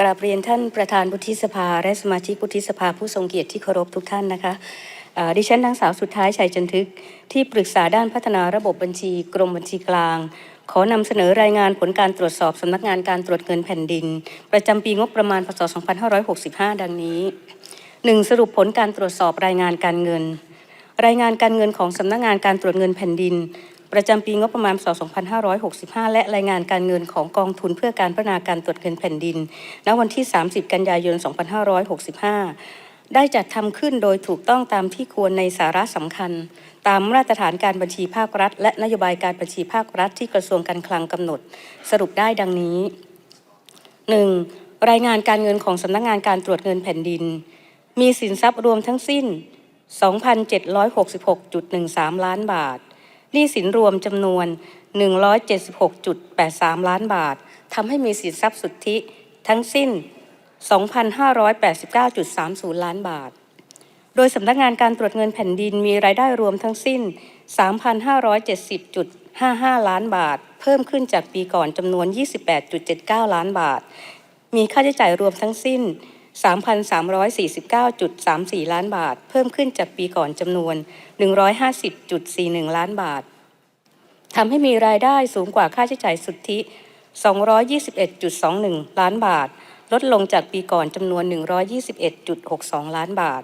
กราบเรียนท่านประธานวุฒิสภา และสมาชิกวุฒิสภาผู้ทรงเกียรติที่เคารพทุกท่านนะคะดิฉันนางสาวสุดท้ายชัยจันทึก ที่ปรึกษาด้านพัฒนาระบบบัญชี กรมบัญชีกลาง ขอนำเสนอรายงานผลการตรวจสอบสำนักงานการตรวจเงินแผ่นดิน ประจำปีงบประมาณพศ 2565 ดังนี้ 1. สรุปผลการตรวจสอบรายงานการเงิน รายงานการเงินของสำนักงานการตรวจเงินแผ่นดิน ประจำปีงบประมาณพศ2565 และรายงานการเงินของกองทุนเพื่อการพัฒนาการตรวจเงินแผ่นดิน ณ วันที่ 30 กันยายน 2565 ได้จัดทำขึ้นโดยถูกต้องตามที่ควรในสาระสำคัญ ตามมาตรฐานการบัญชีภาครัฐ และนโยบายการบัญชีภาครัฐที่กระทรวงการคลังกำหนด สรุปได้ดังนี้ 1. รายงานการเงินของสำนักงานการตรวจเงินแผ่นดิน มีสินทรัพย์รวมทั้งสิ้น 2,766.13 ล้านบาท หนี้สินรวมจำนวน 176.83 ล้านบาททำให้มีสินทรัพย์สุทธิทั้งสิ้น 2,589.30 ล้านบาท โดยสำนักงานการตรวจเงินแผ่นดินมีรายได้รวมทั้งสิ้น 3,570.55 ล้านบาท เพิ่มขึ้นจากปีก่อนจำนวน 28.79 ล้านบาท มีค่าใช้จ่ายรวมทั้งสิ้น 3,349.34 ล้านบาท เพิ่มขึ้นจากปีก่อนจำนวน 150.41 ล้านบาททำให้มีรายได้สูงกว่าค่าใช้จ่ายสุทธิ 221.21 ล้านบาท ลดลงจากปีก่อนจำนวน 121.62 ล้านบาท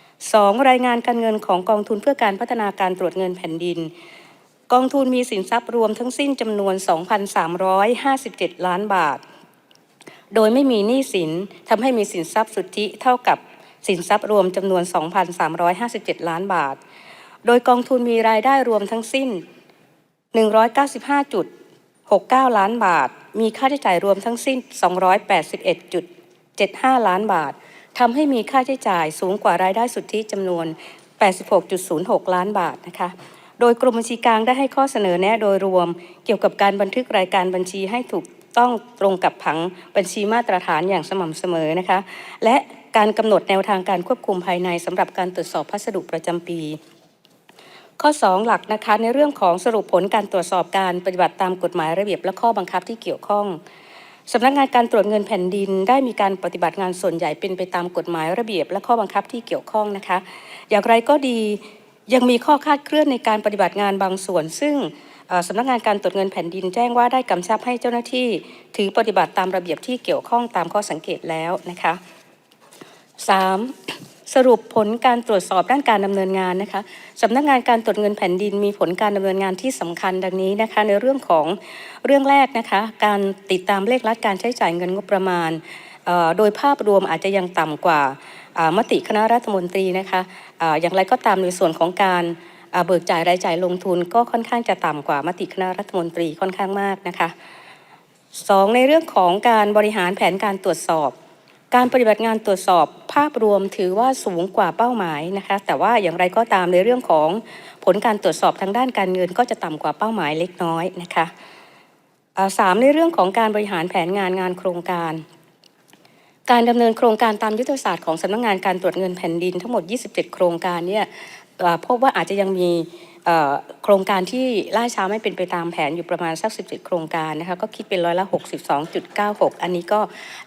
2. รายงานการเงินของกองทุนเพื่อการพัฒนาการตรวจเงินแผ่นดิน กองทุนมีสินทรัพย์รวมทั้งสิ้นจำนวน 2,357 ล้านบาท โดยไม่มีหนี้สินทำให้มีสินทรัพย์สุทธิเท่ากับสินทรัพย์รวมจำนวน 2,357 ล้านบาท โดยกองทุนมีรายได้รวมทั้งสิ้น 195.69 ล้านบาท มีค่าใช้จ่ายรวมทั้งสิ้น 281.75 ล้านบาททำให้มีค่าใช้จ่ายสูงกว่ารายได้สุทธิจำนวน 86.06 ล้านบาทนะคะโดยกรมบัญชีกลางได้ให้ข้อเสนอแนะโดยรวม เกี่ยวกับการบันทึกรายการบัญชีให้ถูก ต้องตรงกับผังบัญชีมาตรฐานอย่างสม่ำเสมอนะคะ และการกำหนดแนวทางการควบคุมภายในสำหรับการตรวจสอบพัสดุประจำปี ข้อ 2 หลักนะคะในเรื่องของสรุปผลการตรวจสอบการปฏิบัติตามกฎหมายระเบียบและข้อบังคับที่เกี่ยวข้องสำนักงานการตรวจเงินแผ่นดิน ได้มีการปฏิบัติงานส่วนใหญ่เป็นไปตามกฎหมายระเบียบ และข้อบังคับที่เกี่ยวข้องนะคะ อย่างไรก็ดียังมีข้อคาดเคลื่อนในการปฏิบัติงานบางส่วน ซึ่ง สำนักงานการตรวจเงินแผ่นดินแจ้งว่าได้กำชับให้เจ้าหน้าที่ ถือปฏิบัติตามระเบียบที่เกี่ยวข้องตามข้อสังเกตแล้วนะคะ 3. สรุปผลการตรวจสอบด้านการดำเนินงานนะคะสำนักงานการตรวจเงินแผ่นดินมีผลการดำเนินงานที่สำคัญดังนี้นะคะ ในเรื่องของเรื่องแรกนะคะ การติดตามเลขลัดการใช้จ่ายเงินงบประมาณ โดยภาพรวมอาจจะยังต่ำกว่ามติคณะรัฐมนตรีนะคะอย่างไรก็ตามในส่วนของการ เบิกจ่ายรายจ่ายลงทุนก็ค่อนข้างจะต่ำกว่ามติคณะรัฐมนตรีค่อนข้างมากนะคะสองในเรื่องของการบริหารแผนการตรวจสอบ การปฏิบัติงานตรวจสอบภาพรวมถือว่าสูงกว่าเป้าหมายนะคะแต่ว่าอย่างไรก็ตามในเรื่องของผลการตรวจสอบทางด้านการเงิน ก็จะต่ำกว่าเป้าหมายเล็กน้อยนะคะสามในเรื่องของการบริหารแผนงานงานโครงการ การดำเนินโครงการตามยุทธศาสตร์ของสำนักงานการตรวจเงินแผ่นดินทั้งหมด 27 โครงการเนี่ย พบว่าอาจจะยังมีโครงการที่ล่าช้าไม่เป็นไปตามแผนอยู่ประมาณสัก 17 โครงการนะคะก็คิดเป็นร้อยละ62.96 อันนี้ก็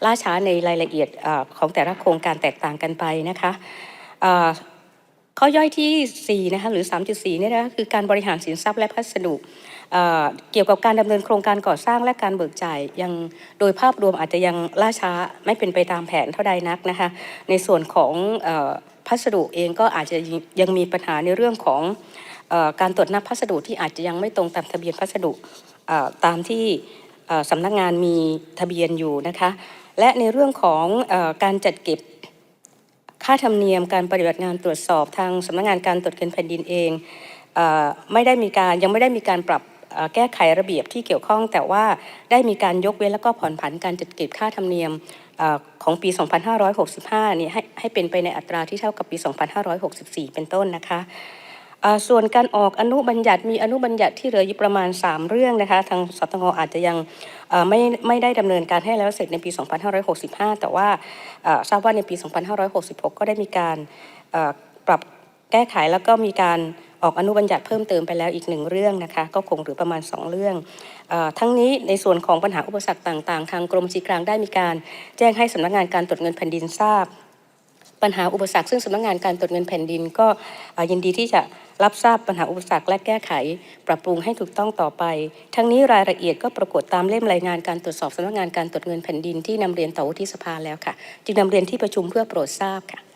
ล่าช้าในรายละเอียดอของแต่ละโครงการแตกต่างกันไปนะคะ ข้อย่อยที่4นะคะหรือ 3.4เนี่ยนะคะคือการบริหารสินทรัพย์และพัสดุเกี่ยวกับการดำเนินโครงการก่อสร้างและการเบิกจ่ายยังโดยภาพรวมอาจจะยังล่าช้าไม่เป็นไปตามแผนเท่าใดนักนะคะในส่วนของอพัสดุเองก็อาจจะยังมีปัญหาในเรื่องของอการตรวจนับพัสดุที่อาจจะยังไม่ตรงตามทะเบียนพัสดุตามที่สำนักงานมีทะเบียนอยู่นะคะและในเรื่องของอการจัดเก็บ ค่าธรรมเนียมการปฏิบัติงานตรวจสอบทางสำนักงานการตรวจเงินแผ่นดินเองเอไม่ได้มีการยังไม่ได้มีการปรับแก้ไขระเบียบที่เกี่ยวข้อง แต่ว่าได้มีการยกเว้นและก็ผ่อนผันการจัดเก็บค่าธรรมเนียมอของปี 2565 นี่ให้ให้เป็นไปในอัตราที่เท่ากับปี 2564 เป็นต้นนะคะ ส่วนการออกอนุบัญญัติมีอนุบัญญัติที่เหลืออยู่ประมาณ 3 เรื่องนะคะทางสตงอาจจะยังไม่ไม่ได้ดำเนินการให้แล้วเสร็จในปี 2565 แต่ว่าทราบว่าในปี 2566 ก็ได้มีการปรับแก้ไขแล้วก็มีการออกอนุบัญญัติเพิ่มเติมไปแล้วอีกหนึ่งเรื่องนะคะ ก็คงหรือประมาณ 2 เรื่องอทั้งนี้ในส่วนของปัญหาอุปสรรคต่าง ๆ ทางกรมจีกลางได้มีการแจ้งให้สำนักงานการตรวจเงินแผ่นดินทราบ ปัญหาอุปสรรคซึ่งสำนักงานการตรวจเงินแผ่นดินก็ยินดีที่จะรับทราบปัญหาอุปสรรคและแก้ไข ปรับปรุงให้ถูกต้องต่อไป ทั้งนี้รายละเอียดก็ปรากฏตามเล่มรายงานการตรวจสอบสำนักงานการตรวจเงินแผ่นดินที่นำเรียนต่อวุฒิสภาแล้วค่ะ จึงนำเรียนที่ประชุมเพื่อโปรดทราบค่ะ